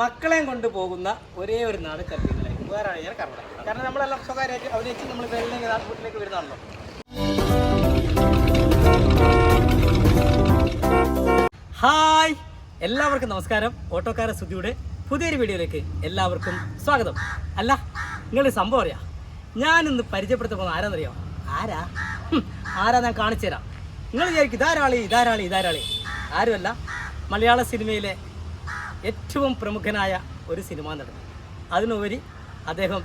മക്കളെയും കൊണ്ട് പോകുന്ന ഒരേ ഒരു നാട് കല്ലിങ്ങളെ വേറെ ആണെങ്കിൽ കർണാടക കാരണം നമ്മളെല്ലാം സ്വകാര്യമായിട്ട് അഭിനയിച്ച് നമ്മൾ വെള്ളിലേക്ക് വീട്ടിലേക്ക് വരുന്നതാണല്ലോ. ഹായ്! എല്ലാവർക്കും നമസ്കാരം. ഓട്ടോക്കാര സുധിയുടെ പുതിയൊരു വീഡിയോയിലേക്ക് എല്ലാവർക്കും സ്വാഗതം. അല്ല നിങ്ങൾ സംഭവം അറിയാം. ഞാനിന്ന് പരിചയപ്പെടുത്ത പോകുന്ന ആരാന്നറിയോ? ആരാ? ആരാ ഞാൻ കാണിച്ചു തരാം. നിങ്ങൾ വിചാരിക്കും ഇതാരാളി ഇതാരാളി ഇതാരാളി. ആരുമല്ല മലയാള സിനിമയിലെ ഏറ്റവും പ്രമുഖനായ ഒരു സിനിമാ നടൻ. അതിനുപരി അദ്ദേഹം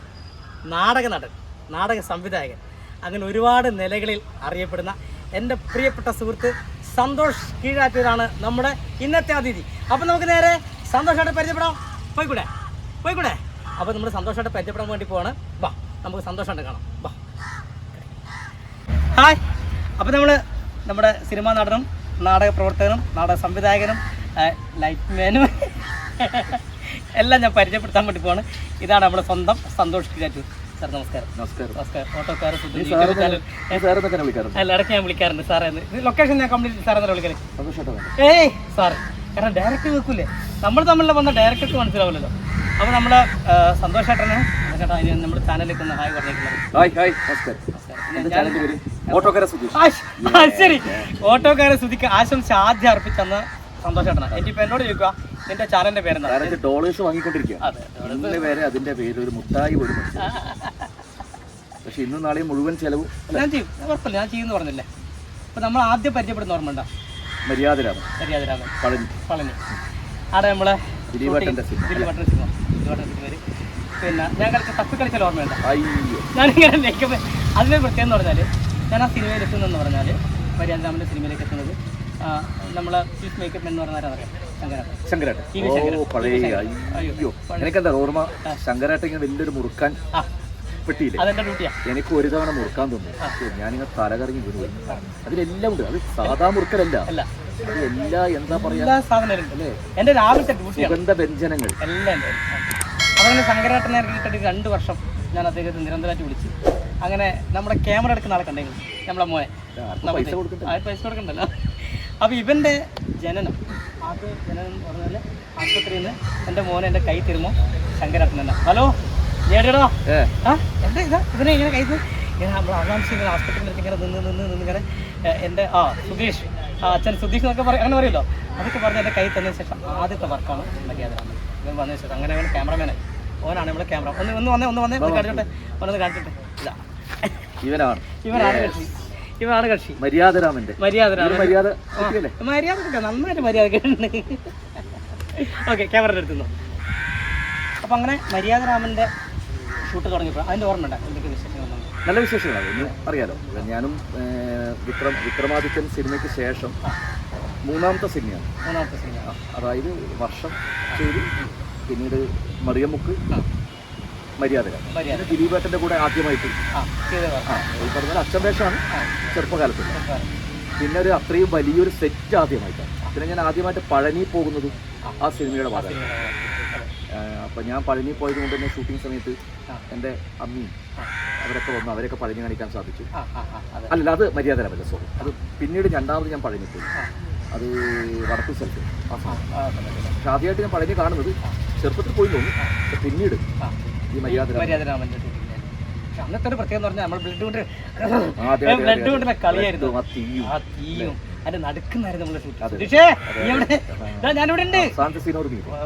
നാടക നടൻ നാടക സംവിധായകൻ. അങ്ങനെ ഒരുപാട് നിലകളിൽ അറിയപ്പെടുന്ന എന്റെ പ്രിയപ്പെട്ട സുഹൃത്ത് സന്തോഷ് കീഴാറ്റൂരാണ് നമ്മുടെ ഇന്നത്തെ അതിഥി. അപ്പം നമുക്ക് നേരെ സന്തോഷമായിട്ട് പരിചയപ്പെടാം. പോയിക്കൂടെ? പോയിക്കൂടെ? അപ്പോൾ നമ്മൾ സന്തോഷമായിട്ട് പരിചയപ്പെടാൻ വേണ്ടി പോവാണ്. വാ നമുക്ക് സന്തോഷമായിട്ട് കാണാം. വാ ഹായ്. അപ്പോൾ നമ്മൾ നമ്മുടെ സിനിമാ നടനും നാടക പ്രവർത്തകനും നാടക സംവിധായകനും ലൈറ്റ് മാനും എല്ലാം ഞാൻ പരിചയപ്പെടുത്താൻ വേണ്ടി പോവാണ്. ഇതാണ് നമ്മുടെ സ്വന്തം സന്തോഷ് കിരാറ്റൂർ സാർ നമസ്കാരം. നമസ്കാരം. നമസ്കാരം. ഓട്ടോക്കാർ അല്ല ഇടയ്ക്ക് ഞാൻ വിളിക്കാറുണ്ട് സാറേ എന്ന്. ലൊക്കേഷൻ ഞാൻ കംപ്ലീറ്റ് സാറേ എന്ന് ഏയ് സാർ കാരണം ഡയറക്റ്റ് വെക്കൂലേ നമ്മൾ തമ്മിലുള്ള വന്ന ഡയറക്റ്റ് മനസ്സിലാവില്ലല്ലോ. അപ്പോൾ നമ്മൾ സന്തോഷേട്ടനെ ചേട്ടാ ഇനി നമ്മുടെ ചാനലിലേക്ക് ഒന്ന് ഹായ് പറഞ്ഞേക്കുന്നത്. ഹായ് ഹായ് നമസ്കാരം. ഓട്ടോക്കാര ശരി. ഓട്ടോക്കാരെ സ്തുതിക്ക് ആശംസ ആദ്യം അർപ്പിച്ചെന്ന് സന്തോഷേട്ടനാണ് എന്റെ ഇപ്പം എന്നോട് ചോദിക്കുക നിന്റെ ചാനലിന്റെ പേരെന്താ? ഡോളേഴ്സ് വാങ്ങിക്കൊണ്ടിരിക്കുക വരെ അതിന്റെ പേര് ഒരു മുട്ടായി പോലും. പക്ഷെ ഇന്നും നാളെയും മുഴുവൻ ചെലവ് ഞാൻ ചെയ്യും. കുഴപ്പമില്ല ഞാൻ ചെയ്യുന്നു പറഞ്ഞില്ലേ? അപ്പൊ നമ്മൾ ആദ്യം പരിചയപ്പെടുന്ന ഓർമ്മ മര്യാദരാണ് മര്യാദരാമൻ. പഴനി പളനി. ആടെ നമ്മളെ ദിലീപേട്ടന്റെ സിനിമ. ദിലീപേട്ടന്റെ സിനിമ. സിനിമയിൽ പിന്നെ ഞാൻ കളിച്ച തപ്പി കളിച്ചാൽ ഓർമ്മയുണ്ട് ഞാനിങ്ങനെ മേക്കപ്പ് അതിനെ പ്രത്യേകം എന്ന് പറഞ്ഞാൽ ഞാൻ ആ സിനിമയിൽ എത്തുന്നതെന്ന് പറഞ്ഞാൽ മര്യാദരാമന്റെ സിനിമയിലേക്ക് എത്തുന്നത് നമ്മളെ ചീഫ് മേക്കപ്പ് എന്ന് പറഞ്ഞാൽ അറിയാം? ശങ്കരൻ. ശങ്കരാട്ടൻ ടി വി ശങ്കരൻ. ഓ പഴയ ടി വി ശങ്കരൻ. അയ്യോ. എനിക്കെന്താ ഓർമ്മ? ശങ്കരാട്ടൻ ഇങ്ങനെ വലിയൊരു മുറുക്കാൻ പെട്ടിയില്ലേ? എനിക്ക് ഒരു തവണ മുറുക്കാൻ തോന്നി ഞാനിങ്ങനെ തലകറങ്ങി വീണു പോയി. അതിലെല്ലാം ഉണ്ട്. അത് സാധാ മുറുക്കലല്ല. എല്ലാ എന്താ പറയാ? എന്റെ രാവിലത്തെ സുഗന്ധ വ്യഞ്ജനങ്ങൾ. എല്ലാം അതങ്ങനെ ശങ്കരാട്ടനെ കിട്ടിയിട്ട് രണ്ട് വർഷം ഞാൻ അദ്ദേഹത്തെ നിരന്തരമായിട്ട് വിളിച്ചു. അങ്ങനെ നമ്മുടെ ക്യാമറ എടുക്കുന്ന ആളെ കണ്ടെങ്കിൽ നമ്മളെ മോനെ. പൈസ കൊടുക്കണ്ടല്ലോ. അപ്പോൾ ഇവന്റെ ജനനം അത് ജനനം എന്ന് പറഞ്ഞാൽ ആശുപത്രിയിൽ നിന്ന് എന്റെ മോനെ എന്റെ കൈ തരുമോ? ശങ്കരാത്മന ഹലോ ഏടോ ആ എന്താ ഇതാ? ഇവനെ ഇങ്ങനെ കൈ. ഇങ്ങനെ നമ്മൾ ആകാംക്ഷ ഇങ്ങനെ ആസ്പത്രിയിൽ ഇങ്ങനെ നിന്ന് നിന്ന് നിന്ന് ഇങ്ങനെ എന്റെ എന്റെ ആ സുധീഷ് ആ അച്ഛൻ സുധീഷ് എന്നൊക്കെ പറയും അങ്ങനെ പറയല്ലോ. അതൊക്കെ പറഞ്ഞ് എന്റെ കൈ തന്നതിന് ശേഷം ആദ്യത്തെ വർക്കാണ് മര്യാദയാണ് ഇവൻ വന്നതിന് ശേഷം അങ്ങനെ അവൻ ക്യാമറമാനെ ഓനാണ് നമ്മളെ ക്യാമറ. ഒന്ന് ഒന്ന് വന്നേ ഒന്ന് വന്നേ ഒന്ന് കാണിച്ചോട്ടെ? ഓനൊന്ന് കാണിച്ചോട്ടെ? ഇതാ ഇവനാണ്. ഇവനാണ് ഇവനാണ് കക്ഷി. മര്യാദരാമന്റെ മര്യാദ മര്യാദ മര്യാദ നന്നായിട്ട് മര്യാദ ഓക്കെ ക്യാമറ അടുത്തുനിന്ന് അപ്പം അങ്ങനെ മര്യാദരാമന്റെ ഷൂട്ട് തുടങ്ങിയപ്പോൾ അതിന്റെ ഓർമ്മ ഉണ്ട്? എന്തൊക്കെ വിശേഷങ്ങൾ നല്ല വിശേഷങ്ങളാണ് അറിയാലോ. ഞാനും വിക്രം വിക്രമാദിത്യൻ സിനിമയ്ക്ക് ശേഷം മൂന്നാമത്തെ സിനിമയാണ്. മൂന്നാമത്തെ സിനിമ. അതായത് വർഷം ചെയ്തു. പിന്നീട് മറിയമുക്ക്. മര്യാദ ദിലീപേട്ടന്റെ കൂടെ ആദ്യമായിട്ട്. ഈ പറഞ്ഞ അച്ഛൻ വേഷമാണ് ചെറുപ്പകാലത്ത്. പിന്നെ ഒരു അത്രയും വലിയൊരു സെറ്റ് ആദ്യമായിട്ടാണ്. പിന്നെ ഞാൻ ആദ്യമായിട്ട് പഴനി പോകുന്നത് ആ. സിനിമയുടെ ഭാഗമാണ്. അപ്പം ഞാൻ പഴനി പോയത് കൊണ്ട് തന്നെ ഷൂട്ടിംഗ് സമയത്ത് എന്റെ എന്റെ അമ്മയും അവരൊക്കെ വന്നു അവരൊക്കെ പഴഞ്ഞു കാണിക്കാൻ സാധിച്ചു. അല്ല അത്. മര്യാദ അല്ല സോറി അത് പിന്നീട് രണ്ടാമത് ഞാൻ പഴഞ്ഞു പോയി. അത് വടക്കു സ്ഥലത്ത്. പക്ഷെ ആദ്യമായിട്ട് ഞാൻ പഴഞ്ഞു കാണുന്നത് ചെറുപ്പത്തിൽ പോയി തോന്നി. പിന്നീട് ഈ അന്നത്തെ ഒരു പ്രത്യേകത പറഞ്ഞാൽ നമ്മൾ ബ്ലഡ് കൊണ്ട് ബ്ലഡ്. കൊണ്ടുള്ള കളിയായിരുന്നു. ആ തീയും. അതിന്റെ നടുക്കുന്നായിരുന്നു ഷൂട്ട് ഞാനിവിടെ ഉണ്ട്.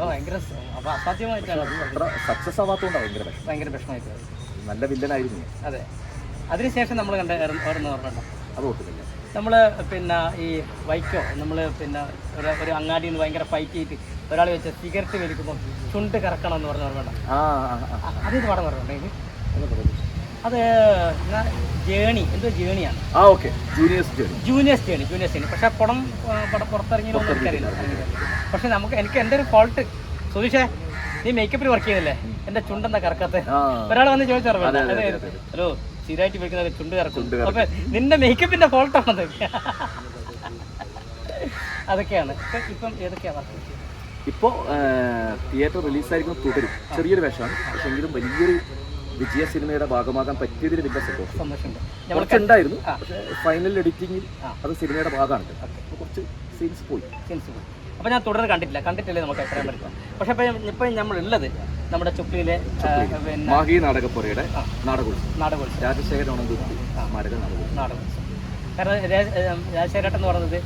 ഭയങ്കര അപ്പൊ അസാധ്യമായിട്ടാണ് സക്സസ് ഭയങ്കര. ഭയങ്കര നല്ല വില്ലനായിരുന്നു. അതെ. അതിനുശേഷം നമ്മൾ കണ്ട ഓർമ്മ ഓർമ്മ അത് ഓർക്കുന്നില്ല. നമ്മൾ പിന്നെ ഈ വൈക്കോ നമ്മൾ പിന്നെ ഒരു ഒരു അങ്ങാടിയിൽ നിന്ന് ഭയങ്കര ഫൈറ്റ് ചെയ്തിട്ട് ഒരാൾ വെച്ച സിഗരറ്റ് വലിക്കുമ്പോൾ ചുണ്ട് കറക്കണം എന്ന് പറഞ്ഞ ഓർമ്മ ആ ആ, പാടം ഓർമ്മ അതാ. അത് ജേണി. എന്തോ ജേണിയാണ്. ആ okay. Juniors journey. Juniors journey juniors journey. പക്ഷെ പടം പടം പുറത്തിറങ്ങിയൊന്നും എനിക്കറിയില്ല. പക്ഷെ നമുക്ക് എനിക്ക് എന്റെ ഒരു ഫോൾട്ട് സുധീഷേ നീ മേക്കപ്പിൽ വർക്ക് ചെയ്യുന്നില്ലേ എന്റെ ചുണ്ടെന്താ കറക്കാത്ത? കറക്കത്തെ ഒരാൾ വന്ന് ചോദിച്ചറിയാം അതെ, അതെ, അതെ, അതെ. ഹലോ സ്ഥിരമായിട്ട് വിളിക്കുന്ന ചുണ്ട് കറക്കും. ചുണ്ട് അപ്പൊ നിന്റെ മേക്കപ്പിന്റെ ഫോൾട്ടാണത് അതൊക്കെയാണ്. ഇപ്പൊ ഇപ്പം ഏതൊക്കെയാ വർക്ക് ഇപ്പോൾ തിയേറ്റർ റിലീസായിരിക്കും തുടരും. ചെറിയൊരു വേഷമാണ്. പക്ഷെ എങ്കിലും വലിയൊരു വിജയ സിനിമയുടെ ഭാഗമാകാൻ പറ്റിയതിൽ വലിയ സന്തോഷം. കുറച്ചുണ്ടായിരുന്നു. പക്ഷേ ഫൈനൽ എഡിറ്റിംഗിൽ അത് സിനിമയുടെ ഭാഗമാണ്. അപ്പോൾ കുറച്ച് സീൻസ് പോയി. സീൻസ് പോയി. അപ്പോൾ ഞാൻ തുടർന്ന് കണ്ടിട്ടില്ല. കണ്ടിട്ടില്ലേ നമുക്ക് എത്രയും പറ്റും പക്ഷേ ഇപ്പം ഇപ്പം നമ്മളുള്ളത് നമ്മുടെ ചുക്ലിയിലെ മാഹി നാടകപ്പുരയുടെ നാടകോത്സവം. നാടകോത്സവം. രാജശേഖരൻ ഉണന്തുരുത്തി സ്മാരക നാടകോത്സവം. നാടകോത്സവം. കാരണം രാജശേഖരട്ടെന്ന് ഏഹ് രാജശേഖരേട്ടൻ എന്ന് പറയുന്നത്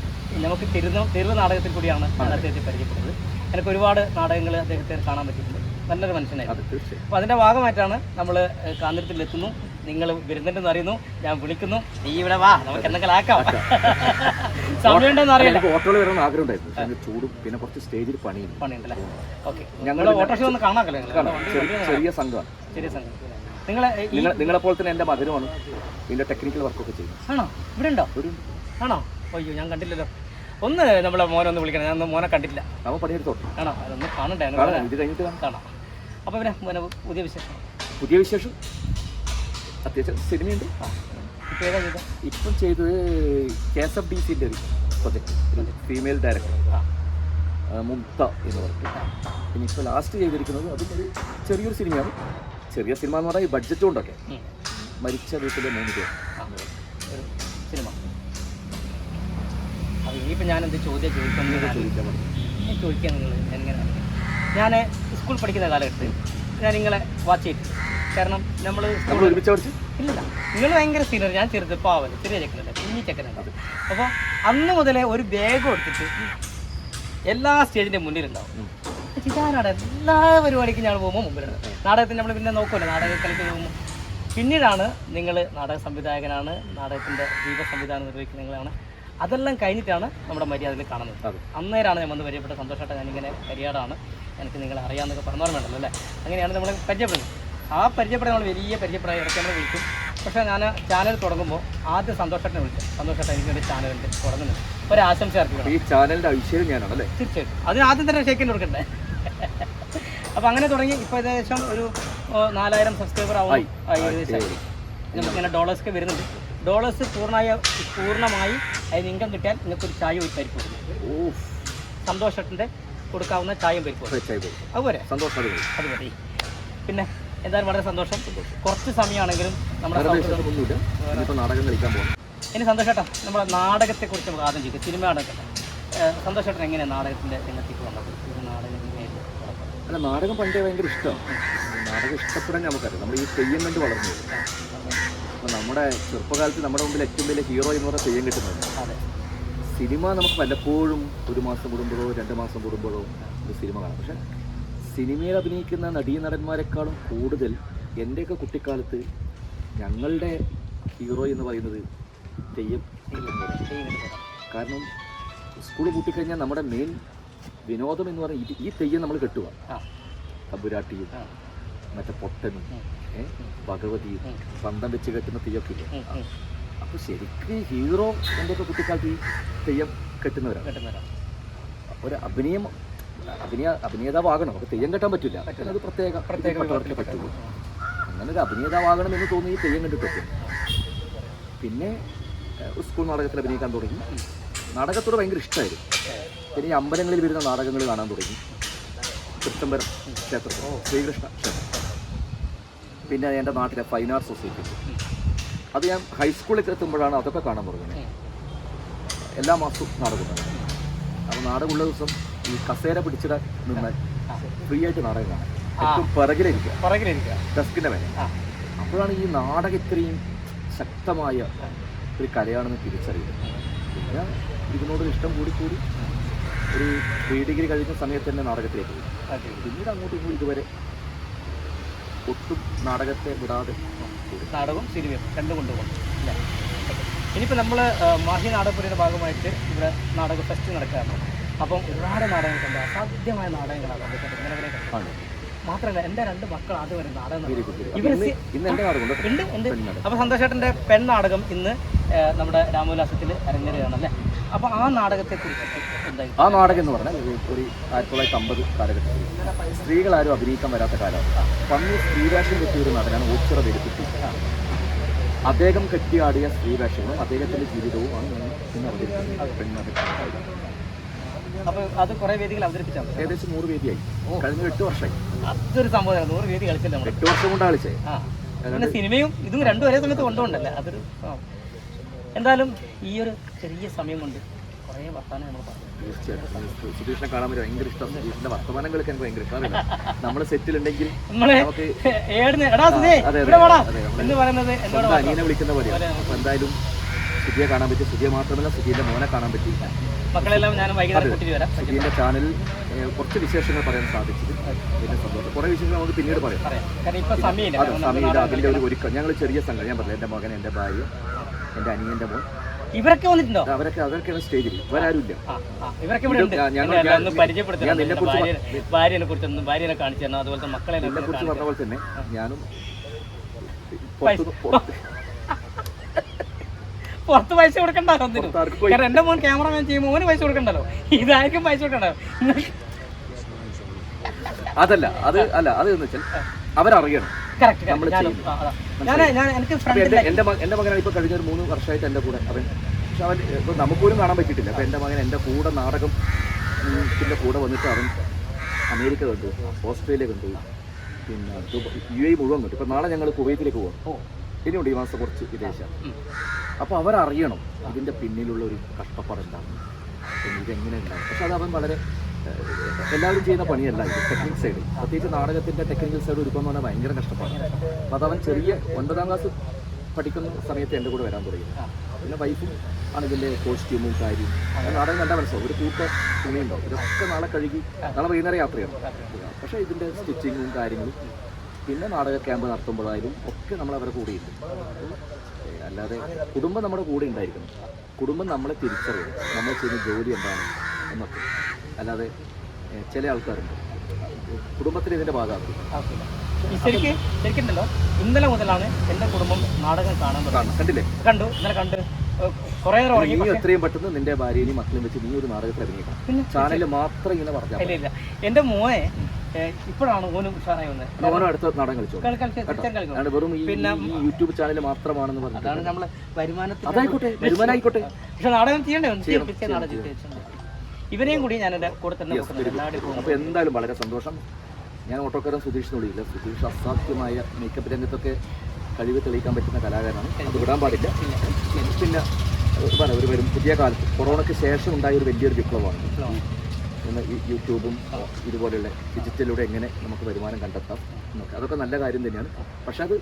നമുക്ക് തിരുന്ന തെരുവ് നാടകത്തിൽ കൂടിയാണ് അദ്ദേഹത്തെ പരിചയപ്പെടുന്നത്. എനിക്ക് ഒരുപാട് നാടകങ്ങൾ അദ്ദേഹത്തെ കാണാൻ പറ്റിയിട്ടുണ്ട്. നല്ലൊരു മനുഷ്യനായിരുന്നു. അപ്പൊ അതിന്റെ അപ്പോൾ അതിന്റെ ഭാഗമായിട്ടാണ് നമ്മൾ കാഞ്ഞിരത്തിലെത്തുന്നു നിങ്ങൾ വരുന്നുണ്ടെന്ന് അറിയുന്നു. ഞാൻ വിളിക്കുന്നു. നീ ഇവിടെ വാ. നമുക്ക് എന്തെങ്കിലും ആക്കാം. സമയമുണ്ടെന്ന് അറിയില്ല. ഓട്ടോയിൽ വരണം ആഗ്രഹം ഉണ്ടായിരുന്നു പക്ഷേ അതിന്റെ ചൂടും പിന്നെ കുറച്ച് സ്റ്റേജിൽ പണിയും. പണിയുണ്ടല്ലേ? ഓക്കെ. ഞങ്ങൾ ഓട്ടോറിക്ഷ ഒന്ന് കാണാക്കല്ലേ ചെറിയ സംഘമാണ്. സംഘം. നിങ്ങൾ നിങ്ങളെ പോലെ തന്നെ എന്റെ മകനുമാണ്. ഇതിന്റെ ടെക്നിക്കൽ വർക്കൊക്കെ ചെയ്യുന്നത്. ആണോ? ഇവിടെ ഉണ്ടോ? ആണോ? അയ്യോ ഞാൻ കണ്ടില്ലല്ലോ. ഒന്ന് നമ്മളെ മോനെ ഒന്ന് വിളിക്കണം. ഞാൻ മോനെ കണ്ടില്ല നമ്മൾ പണിയെടുത്തോട്ടെ ആണോ? അതൊന്ന് കാണണ്ടേ? കാണാം ഇത് കഴിഞ്ഞിട്ട് കാണാം കാണാം. അപ്പോൾ പിന്നെ മോനെ പുതിയ വിശേഷം. പുതിയ വിശേഷം? അത്യാവശ്യം സിനിമയുണ്ട്. ഇപ്പോൾ ഏതാ ചെയ്തത് ഇപ്പം ചെയ്തത് കെ എസ് എഫ് ഡി സിന്റെ ഒരു പ്രൊജക്ട്. ഫീമെയിൽ ഡയറക്ടർ മുക്ത എന്ന് പറഞ്ഞിട്ട്. പിന്നെ ഇപ്പോൾ ലാസ്റ്റ് ചെയ്തിരിക്കുന്നത് അതും ഒരു ചെറിയൊരു സിനിമയാണ്. ചെറിയ സിനിമ എന്ന് പറഞ്ഞാൽ ഈ ബഡ്ജറ്റ് കൊണ്ടൊക്കെ. മരിച്ച വീട്ടിലെ മൂന്ന് പേർ ഇനിയിപ്പോൾ ഞാൻ എന്ത് ചോദ്യം ചോദിക്കുന്നത് ഞാൻ ചോദിക്കാൻ നിങ്ങൾ എങ്ങനെ ഞാൻ സ്കൂൾ പഠിക്കുന്ന കാലഘട്ടത്തിൽ ഞാൻ നിങ്ങളെ വാച്ച് ചെയ്തു കാരണം നമ്മൾ ഇല്ല നിങ്ങൾ ഭയങ്കര സീനിയർ ഞാൻ ചെറുത് പാവൽ ചെറിയ ചെക്കനല്ല കുഞ്ഞി ചെക്കനല്ല. അപ്പോൾ അന്ന് മുതലേ ഒരു ബാഗ് കൊടുത്തിട്ട് എല്ലാ സ്റ്റേജിന്റെ മുന്നിലുണ്ടാവും. ചിതാനാണ് എല്ലാ പരിപാടിക്കും ഞങ്ങൾ പോകുമ്പോൾ മുമ്പിലുണ്ട്. നാടകത്തിന് നമ്മൾ പിന്നെ നോക്കുമല്ലോ നാടക കളിക്ക് പോകുമ്പോൾ പിന്നീടാണ് നിങ്ങൾ നാടക സംവിധായകനാണ് നാടകത്തിന്റെ ദീപ സംവിധാനം നിർവഹിക്കുന്ന നിങ്ങളാണ്. അതെല്ലാം കഴിഞ്ഞിട്ടാണ് നമ്മുടെ മര്യാദയിൽ കാണുന്നത്. അന്നേരമാണ് ഞാൻ വന്ന് പരിചയപ്പെട്ട സന്തോഷമായിട്ട് ഞാനിങ്ങനെ കരിയാടാണ് എനിക്ക് നിങ്ങളെ അറിയാമെന്നൊക്കെ പറഞ്ഞു പറഞ്ഞിട്ടുണ്ടല്ലോ അല്ലേ? അങ്ങനെയാണ് നമ്മൾ പരിചയപ്പെടുന്നത്. ആ പരിചയപ്പെടാൻ നമ്മൾ വലിയ പരിചയപ്പെടാൻ ഇടയ്ക്ക് നമ്മൾ വിളിക്കും. പക്ഷേ ഞാൻ ചാനൽ തുടങ്ങുമ്പോൾ ആദ്യം സന്തോഷമായിട്ട് വിളിച്ചു സന്തോഷമായിട്ട് എനിക്ക് വേണ്ടി ചാനലുണ്ട് തുടങ്ങുന്നത്. ഒരു ആശംസ അർപ്പിക്കണം. ഈ ചാനലിന്റെ ഐശ്വര്യം ഞാനാണ് അല്ലേ? തീർച്ചയായിട്ടും. അതിന് ആദ്യം തന്നെ ഷേക്കിന് കൊടുക്കണ്ടേ? അപ്പോൾ അങ്ങനെ തുടങ്ങി ഇപ്പോൾ ഏകദേശം ഒരു നാലായിരം സബ്സ്ക്രൈബർ ആവും. ഏകദേശം. നമുക്കിങ്ങനെ ഡോളേഴ്സൊക്കെ വരുന്നുണ്ട്. ഡോളേഴ്സ് പൂർണമായ പൂർണമായി അതിന് ഇൻകം കിട്ടിയാൽ നിങ്ങൾക്ക് ഒരു ചായ ഒരു പരിപ്പ്. കൊടുക്കും സന്തോഷത്തിന്റെ കൊടുക്കാവുന്ന ചായയും പരിപ്പ്. അതുപോലെ. സന്തോഷം അത് മതി പിന്നെ എന്തായാലും വളരെ സന്തോഷം. കുറച്ച് സമയമാണെങ്കിലും നമ്മുടെ നാടകം കളിക്കാൻ പോകും ഇനി സന്തോഷേട്ടാ നമ്മുടെ നാടകത്തെക്കുറിച്ച് നമുക്ക് ആദ്യം ചെയ്യും സിനിമ നാടകം. സന്തോഷേട്ടൻ എങ്ങനെയാണ് നാടകത്തിന്റെ രംഗത്തേക്ക് വന്നത്? നാടകം അല്ല നാടകം പണ്ടേ ഭയങ്കര ഇഷ്ടമാണ്. നാടകം ഇഷ്ടപ്പെടാൻ നമുക്കറിയാം. നമ്മൾ ഈ തെയ്യം കണ്ട് വളർന്നു അപ്പോൾ നമ്മുടെ ചെറുപ്പകാലത്ത് നമ്മുടെ മുമ്പിൽ ഏറ്റവും വലിയ ഹീറോ എന്ന് പറഞ്ഞാൽ തെയ്യം കിട്ടുന്നത്. അതെ. സിനിമ നമുക്ക് പലപ്പോഴും ഒരു മാസം കൂടുമ്പോഴോ രണ്ട് മാസം കൂടുമ്പോഴോ ഒരു സിനിമ കാണാം. പക്ഷേ സിനിമയിൽ അഭിനയിക്കുന്ന നടീ നടന്മാരെക്കാളും കൂടുതൽ എന്റെയൊക്കെ കുട്ടിക്കാലത്ത് ഞങ്ങളുടെ ഹീറോ എന്ന് പറയുന്നത് തെയ്യം. കാരണം സ്കൂൾ കൂട്ടിക്കഴിഞ്ഞാൽ നമ്മുടെ മെയിൻ വിനോദം എന്ന് പറഞ്ഞാൽ ഈ തെയ്യം നമ്മൾ കെട്ടുക. തമ്പുരാട്ടിയും മറ്റേ പൊട്ടനും. ഉം. സ്വന്തം. പന്തം വെച്ച് കെട്ടുന്ന തെയ്യൊക്കെ ഇല്ലേ. അപ്പോൾ ശരിക്കും ഹീറോ എന്തൊക്കെ കുട്ടിക്കാലത്ത് ഈ തെയ്യം കെട്ടുന്നവരാണ് ഒരു അഭിനയം അഭിനയ അഭിനേതാവാകണം. നമുക്ക് തെയ്യം കെട്ടാൻ പറ്റില്ല. അത് പ്രത്യേക പ്രത്യേക പറ്റുള്ളൂ അങ്ങനെ ഒരു അഭിനേതാവാകണം എന്ന് തോന്നി ഈ തെയ്യം കണ്ടിട്ട് പിന്നെ സ്കൂൾ നാടകത്തിൽ അഭിനയിക്കാൻ തുടങ്ങി. നാടകത്തോട് ഭയങ്കര ഇഷ്ടമായിരുന്നു പിന്നെ ഈ അമ്പലങ്ങളിൽ വരുന്ന നാടകങ്ങൾ കാണാൻ തുടങ്ങി. കൃഷ്ണമ്പരം ക്ഷേത്രത്തിൽ ശ്രീകൃഷ്ണ ക്ഷേത്രം. പിന്നെ എന്റെ നാട്ടിലെ ഫൈൻ ആർട്സ് സൊസൈറ്റി അത് ഞാൻ ഹൈസ്കൂളിലേക്ക് എത്തുമ്പോഴാണ് അതൊക്കെ കാണാൻ തുടങ്ങുന്നത്. എല്ലാ മാസവും നാടകം ഉണ്ടാവും അപ്പോൾ നാടകമുള്ള ദിവസം ഈ കസേര പിടിച്ചിട നിന്ന്. ഫ്രീ ആയിട്ട് നാടകം കാണാം. ഏറ്റവും പിറകിലിരിക്കുക. പിറകിലിരിക്കുക. ഡെസ്കിന്റെ മേലെ. അപ്പോഴാണ് ഈ നാടകം ഇത്രയും ശക്തമായ ഒരു കലയാണെന്ന് തിരിച്ചറിയുന്നത്. പിന്നെ ഇതിനോട് ഇഷ്ടം കൂടി കൂടി ഒരു പ്രീ ഡിഗ്രി കഴിഞ്ഞ സമയത്ത് തന്നെ നാടകത്തിലേക്ക്. പിന്നീട് അങ്ങോട്ടും ഇതുവരെ ഒട്ടും നാടകത്തെ വിടാതെ നാടകവും സിനിമയും രണ്ടും കൊണ്ടുപോകും അല്ലേ? ഇനിയിപ്പോൾ നമ്മൾ മാഹി നാടകപ്പുരയുടെ ഭാഗമായിട്ട് ഇവിടെ നാടക ഫെസ്റ്റ് നടക്കാറുണ്ട് അപ്പം ഒരുപാട് നാടകങ്ങൾ കണ്ട് അസാധ്യമായ നാടകങ്ങളാണ് കണ്ടത്. മാത്രമല്ല എന്റെ രണ്ട് മക്കൾ ആദ്യം വരെ നാടകം ഇന്ന് ഇന്ന് നാടകം ഉണ്ട്. അപ്പോൾ സന്തോഷേട്ടന്റെ പെൺനാടകം ഇന്ന് ആ, നമ്മുടെ രാമവിലാസത്തിൽ അരങ്ങേറുകയാണ് അല്ലേ അപ്പോൾ ആ നാടകത്തെക്കുറിച്ച് എന്തായി? ആ നാടകം എന്ന് പറഞ്ഞാൽ ഒരു ആയിരത്തി തൊള്ളായിരത്തി അമ്പത് കാലഘട്ടത്തിൽ സ്ത്രീകളാരും അഭിനയിക്കാൻ വരാത്ത കാലമാണ് പണ്ട് സ്ത്രീ സ്ത്രീവേഷം കെട്ടിയ ഒരു നടനാണ് ഓച്ചിറ വെളുപ്പിട്ടി അദ്ദേഹം കെട്ടിയാടിയ സ്ത്രീവേഷങ്ങളും അദ്ദേഹത്തിന്റെ ജീവിതവും ആണ് ഞാൻ ഇന്ന് അവതരിപ്പിക്കുന്നത്. അപ്പോൾ അത് കുറേ വേദികൾ ഏകദേശം നൂറ് വേദിയായി. കഴിഞ്ഞ എട്ട് വർഷമായി. അതൊരു സംഭവമാണ് നൂറ് വേദി കളിച്ചില്ല നമ്മൾ എട്ട് വർഷം കൊണ്ട് കളിച്ചേ പിന്നെ സിനിമയും ഇതും രണ്ടും ഒരേ സമയത്ത് കൊണ്ടുപോകണ്ടല്ലേ? അതൊരു എന്തായാലും ഈ ഒരു ചെറിയ സമയം കൊണ്ട് കുറേ വർത്താനം നമ്മൾ പറഞ്ഞു. തീർച്ചയായിട്ടും. സുധീഷിനെ കാണാൻ പറ്റും ഭയങ്കര ഇഷ്ടം. സുധീഷിന്റെ വർത്തമാനങ്ങൾ എനിക്ക് ഭയങ്കര ഇഷ്ടമാണ് നമ്മൾ സെറ്റിലുണ്ടെങ്കിൽ നമുക്ക് എന്ന് പറയുന്നത്? അനിയനെ വിളിക്കുന്ന പോലെയാണ് അപ്പൊ എന്തായാലും സുധിയെ കാണാൻ പറ്റി. സുധിയെ മാത്രമല്ല സുധീന്റെ മോനെ കാണാൻ പറ്റി. മക്കളെല്ലാം ഞാൻ വൈകുന്നേരം സുധീന്റെ ചാനലിൽ കുറച്ച് വിശേഷങ്ങൾ പറയാൻ സാധിച്ചത് പിന്നെ സന്തോഷം. കുറെ വിശേഷങ്ങൾ നമുക്ക് പിന്നീട് പറയാം. സമയമില്ല. അതെ സമയത്ത് അതിന്റെ ഒരു ഒരുക്കം. ഞങ്ങൾ ചെറിയ സംഘം ഞാൻ പറഞ്ഞു എന്റെ മകൻ എന്റെ ഭാര്യ എന്റെ അനിയന്റെ മോൻ. ഇവരൊക്കെ വന്നിട്ടുണ്ടോ? അവരൊക്കെ അവരൊക്കെയാണ് സ്റ്റേജിൽ ആ, ഇവരൊക്കെ ഇവിടെ ഉണ്ട് ഒന്ന് പരിചയപ്പെടുത്തണം. ഞാൻ നിന്നെക്കുറിച്ച് ഭാര്യ ഭാര്യനെ ഭാര്യനെ കാണിച്ചു തരണം. അതുപോലെ മക്കളെ കുറിച്ച് പറഞ്ഞ പോലെ തന്നെ ഞാനും പുറത്ത് പൈസ കൊടുക്കണ്ടല്ലോ കാരണം എന്റെ മോൻ ക്യാമറമാൻ ചെയ്യുമ്പോൾ മോന് പൈസ കൊടുക്കണ്ടല്ലോ. ഇതായിരിക്കും പൈസ കൊടുക്കണ്ടോ അതല്ല അത് അല്ല അത് എന്ന് വെച്ചാൽ അവരറിയണം. എന്റെ മകനാണ് ഇപ്പൊ കഴിഞ്ഞ ഒരു മൂന്ന് വർഷമായിട്ട് എന്റെ കൂടെ. അവൻ പക്ഷെ അവൻ ഇപ്പൊ നമുക്ക് പോലും കാണാൻ പറ്റിയിട്ടില്ല. അപ്പൊ എന്റെ മകൻ എന്റെ കൂടെ നാടകം ഉം, ത്തിന്റെ കൂടെ വന്നിട്ട് അവൻ അമേരിക്ക കണ്ടു ഓസ്ട്രേലിയ കണ്ടു പിന്നെ യു എ മുഴുവൻ കണ്ടു. ഇപ്പൊ നാളെ ഞങ്ങൾ കുവൈത്തിലേക്ക് പോകാം ഇനിയുണ്ട് ഈ മാസം കുറച്ച് വിദേശം. അപ്പൊ അവരറിയണം ഇതിന്റെ പിന്നിലുള്ള ഒരു കഷ്ടപ്പാട് എന്താണ് ഇതെങ്ങനെ ഉണ്ടാവും പക്ഷെ അത് അവൻ വളരെ എല്ലാവരും ചെയ്യുന്ന പണിയല്ല ഇത് ടെക്നിക് സൈഡ് പ്രത്യേകിച്ച് നാടകത്തിന്റെ ടെക്നിക്കൽ സൈഡ് ഒരുക്കുമെന്ന് പറഞ്ഞാൽ ഭയങ്കര കഷ്ടപ്പാടാണ്. അപ്പോൾ അതവൻ ചെറിയ ഒൻപതാം ക്ലാസ് പഠിക്കുന്ന സമയത്ത് എന്റെ കൂടെ വരാൻ തുടങ്ങി. പിന്നെ വൈഫും ആണ് ഇതിന്റെ കോസ്റ്റ്യൂമും കാര്യം. നാടകം കണ്ടാൽ മനസ്സിലാവും. ഒരു കൂട്ട തുണിയുണ്ടാവും. ഇതൊക്കെ നാളെ കഴുകി നാളെ വൈകുന്നേരം യാത്രയാണ്. പക്ഷേ ഇതിന്റെ സ്റ്റിച്ചിങ്ങും കാര്യങ്ങളും പിന്നെ നാടക ക്യാമ്പ് നടത്തുമ്പോഴായാലും ഒക്കെ നമ്മൾ അവരെ കൂടെയുണ്ട് അല്ലാതെ കുടുംബം നമ്മുടെ കൂടെ ഉണ്ടായിരിക്കണം. കുടുംബം നമ്മളെ തിരിച്ചറിയണം. നമ്മൾ ചെയ്യുന്ന ജോലി എന്താണ്? എന്നൊക്കെ. അല്ലാതെ ചില ആൾക്കാരുണ്ട്. കുടുംബത്തിന് ഇതിന്റെ ഭാഗമാക്കും. ശരിക്കുണ്ടല്ലോ. ഇന്നലെ മുതലാണ് എന്റെ കുടുംബം നാടകം കാണാൻ കണ്ടില്ലേ? കണ്ടു. ഇന്നലെ കണ്ട്. നീ എത്രയും പെട്ടെന്ന് നിന്റെ ഭാര്യയും മക്കളും വെച്ച് നീ ഒരു നാടകത്തിൽ അഭിനയിക്കണം. ചാനലിൽ മാത്രം ഇങ്ങനെ പറഞ്ഞു എന്റെ മോനെ ഇപ്പോഴാണ് ഓനും ഉഷാറായി വന്നത്. അടുത്ത നാടകം കളിച്ചോ? വെറും പിന്നെ- യൂട്യൂബ് ചാനൽ മാത്രമാണെന്ന് പറഞ്ഞു അതാണ് നമ്മളെ വരുമാനത്തിന് അതായിക്കോട്ടെ വരുമാനമായിക്കോട്ടെ പക്ഷെ നാടകം ചെയ്യണ്ടേ? നാടകം ഇവനെയും കൂടി ഞാൻ എന്റെ കൂടെ തന്നെ അപ്പൊ അപ്പോൾ എന്തായാലും വളരെ സന്തോഷം. ഞാൻ ഓട്ടോക്കാരൻ സുധീഷ് വിളിയില്ല സുധീഷ് അസാധ്യമായ മേക്കപ്പ് രംഗത്തൊക്കെ കഴിവ് തെളിയിക്കാൻ പറ്റുന്ന കലാകാരനാണ്. അത് വിടാൻ പാടില്ല. പിന്നെ പറ ഒരു വരും. പുതിയ കാലത്ത് കൊറോണയ്ക്ക് ശേഷം ഉണ്ടായ ഒരു വലിയൊരു വിപ്ലവമാണ്. ഇന്ന് ഈ യൂട്യൂബും ഇതുപോലെയുള്ള ഡിജിറ്റലിലൂടെ എങ്ങനെ നമുക്ക് വരുമാനം കണ്ടെത്താം എന്നൊക്കെ. അതൊക്കെ നല്ല കാര്യം തന്നെയാണ്. പക്ഷെ അത്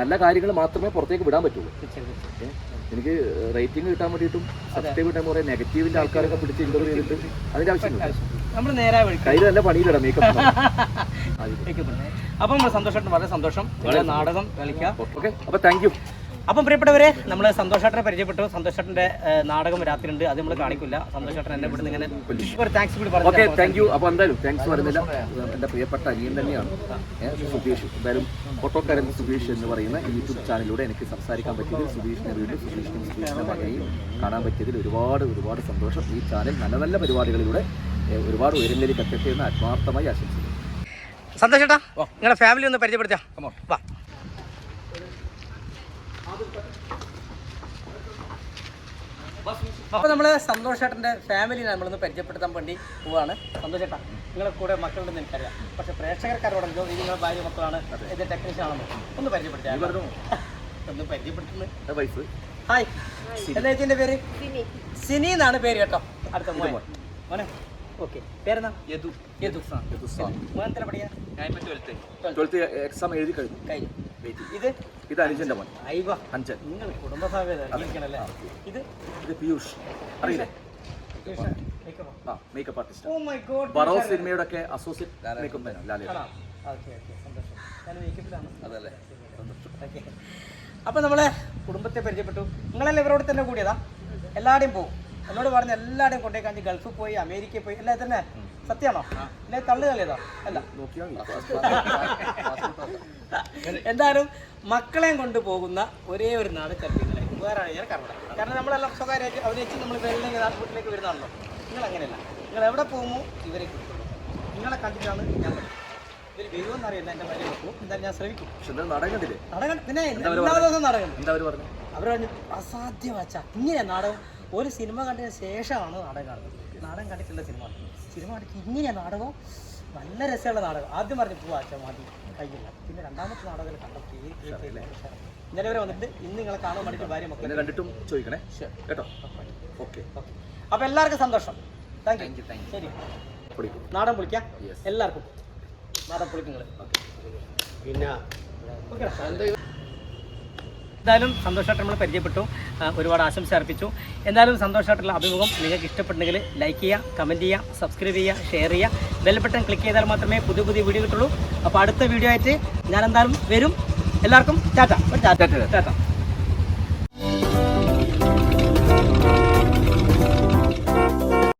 നല്ല കാര്യങ്ങൾ മാത്രമേ പുറത്തേക്ക് വിടാൻ പറ്റുള്ളൂ? എനിക്ക് റേറ്റിംഗ് കിട്ടാൻ വേണ്ടിയിട്ടും സബ്സ്ക്രൈബ് നെഗറ്റീവിന്റെ കുറേ നെഗറ്റീവിന്റെ ആൾക്കാരൊക്കെ പിടിച്ച് ഇന്റർവ്യൂ ചെയ്തിട്ട് അതിന്റെ ആവശ്യമില്ല. നമ്മൾ നേരെ കയ്യിൽ നല്ല പണിയിലിടാം മേക്കപ്പ് അപ്പം നമ്മൾ സന്തോഷമായിട്ട് വളരെ സന്തോഷം. നാടകം കളിക്കാം. ഓക്കെ അപ്പോൾ താങ്ക് യു അപ്പം പ്രിയപ്പെട്ടവരെ നമ്മൾ സന്തോഷേട്ടനെ പരിചയപ്പെട്ടു. സന്തോഷേട്ടന്റെ നാടകം രാത്രിയുണ്ട്. അത് നമ്മൾ കാണിക്കില്ല. സന്തോഷേട്ടൻ എന്നെ ഇവിടുന്ന് ഇങ്ങനെ ഒരു താങ്ക്സ് കൂടി ഓക്കെ പറഞ്ഞു താങ്ക് യു അപ്പോൾ എന്തായാലും താങ്ക്സ് എന്റെ പ്രിയപ്പെട്ട അനിയൻ തന്നെയാണ്. എന്തായാലും എന്ന് പറയുന്ന യൂട്യൂബ് ചാനലിലൂടെ എനിക്ക് സംസാരിക്കാൻ പറ്റിയത് സുധീഷിനെ വീണ്ടും സുധീഷിനും സുധീഷിന്റെ മകനെയും കാണാൻ പറ്റിയതിൽ ഒരുപാട് ഒരുപാട് സന്തോഷം. ഈ ചാനൽ നല്ല നല്ല പരിപാടികളിലൂടെ ഒരുപാട് ഉയരങ്ങളിലേക്ക് എത്തട്ടെ എന്ന് ആത്മാർത്ഥമായി ആശംസിക്കുന്നു. സന്തോഷേട്ടാ നിങ്ങളുടെ ഫാമിലി ഒന്ന് പരിചയപ്പെടുത്താം. വാ. അപ്പോൾ നമ്മൾ സന്തോഷേട്ടന്റെ ഫാമിലിനെ നമ്മളൊന്ന് പരിചയപ്പെടുത്താൻ വേണ്ടി പോവാണ്. സന്തോഷേട്ടാ നിങ്ങളെ കൂടെ മക്കളുണ്ടെന്ന് എനിക്കറിയാം. പക്ഷെ പ്രേക്ഷകർക്കാരോടല്ലോ ഇത് നിങ്ങളെ ഭാര്യ മക്കളാണ് ഇത് ടെക്നീഷ്യൻ ആണെന്ന്. ഒന്ന് പരിചയപ്പെടുത്താം ഒന്ന് പരിചയപ്പെടുത്തുന്നത് വൈഫ്. ഹായ് എന്താ ചേച്ചിന്റെ പേര്? സിനി. എന്നാണ് പേര് കേട്ടോ. അടുത്ത മോനെ മോനെ ഓക്കെ. പേരെന്താ? യദു. യദു. യദു മോൻ എത്ര പഠിക്കാ ട്വൽത്ത് എക്സാം എഴുതി കഴിഞ്ഞു. കഴിഞ്ഞു. ഇത്? ഇത് അനുജന്റെ മോൻ. അഞ്ചൻ. നിങ്ങൾ ഇത് ഇത് പീയൂഷ്. അറിയില്ലേ? മേക്കപ്പോ. ആ മേക്കപ്പ് ആർട്ടിസ്റ്റ് ബറോ സിനിമയുടെ ഒക്കെ അസോസിയേറ്റ് മേക്കപ്പ് മേക്കപ്പിലാണ്. അതല്ലേ. നമ്മൾ കുടുംബത്തെ പരിചയപ്പെട്ടു. നിങ്ങളെല്ലാം ഇവരോട് തന്നെ കൂടിയതാ? എല്ലാവരുടെയും പോകും എന്നോട് പറഞ്ഞ എല്ലാവരെയും കൊണ്ടേ ഗൾഫിൽ പോയി അമേരിക്കയിൽ പോയി എല്ലാം തന്നെ സത്യമാണോ? അല്ലെ തള്ളു കളിയതാ അല്ല എന്തായാലും മക്കളെയും കൊണ്ട് പോകുന്ന ഒരേ ഒരു നാട് കല്ലിങ്ങളെ വേറെ ആണെങ്കിൽ കർണാടക കാരണം നമ്മളെല്ലാം സ്വകാര്യമായിട്ട് അഭിനയിച്ച് നമ്മൾ വെള്ളം വീട്ടിലേക്ക് വരുന്നതാണല്ലോ നിങ്ങൾ അങ്ങനെയല്ല നിങ്ങൾ എവിടെ പോകുമോ ഇവരെ കിട്ടുള്ളൂ നിങ്ങളെ കണ്ടിട്ടാണ് ഞാൻ ഇതിൽ വരുമെന്ന് അറിയില്ല എന്റെ എന്തായാലും ഞാൻ ശ്രമിക്കും. പക്ഷെ എന്താ നാടകം കണ്ടില്ലേ നാടകം പിന്നെ എല്ലാ ദിവസവും നാടകം എന്താ അവർ പറഞ്ഞു അവർ പറഞ്ഞു അസാധ്യം വച്ചാ ഇങ്ങനെ നാടകം. ഒരു സിനിമ കണ്ടതിന് ശേഷമാണ് നാടകം കാണുന്നത്. നാടകം കണ്ടിട്ടുള്ള സിനിമ. സിനിമ കണ്ടിട്ട് ഇങ്ങനെ നാടകം? നല്ല രസമുള്ള നാടകം. ആദ്യം പറഞ്ഞു പോവാ അച്ഛൻ മതി. കഴിയില്ല പിന്നെ രണ്ടാമത്തെ നാടകം കണ്ടെത്തി ഇന്നലെ വരെ വന്നിട്ട് ഇന്ന് നിങ്ങളെ കാണാൻ വേണ്ടിയിട്ട് ഭാര്യ മക്കൾ കണ്ടിട്ടും ചോദിക്കണേ? കേട്ടോ? ഓക്കെ അപ്പൊ അപ്പോൾ എല്ലാവർക്കും സന്തോഷം. താങ്ക് യു ശരി. നാടൻ പൊളിക്കാം. Yes. എല്ലാവർക്കും. നാടൻ പൊളിക്കുന്നത് പിന്നെ എന്തായാലും സന്തോഷമായിട്ട് നമ്മൾ പരിചയപ്പെട്ടു. ഒരുപാട് ആശംസ അർപ്പിച്ചു. എന്തായാലും സന്തോഷമായിട്ടുള്ള അഭിമുഖം നിങ്ങൾക്ക് ഇഷ്ടപ്പെട്ടുണ്ടെങ്കിൽ ലൈക്ക് ചെയ്യുക കമന്റ് ചെയ്യുക സബ്സ്ക്രൈബ് ചെയ്യുക ഷെയർ ചെയ്യുക. ബെൽ ബട്ടൺ ക്ലിക്ക് ചെയ്താൽ മാത്രമേ പുതിയ പുതിയ വീഡിയോ കിട്ടുള്ളൂ. അപ്പോൾ അടുത്ത വീഡിയോ ആയിട്ട് ഞാൻ എന്തായാലും വരും. എല്ലാവർക്കും ടാറ്റ ടാറ്റ. ടാറ്റ.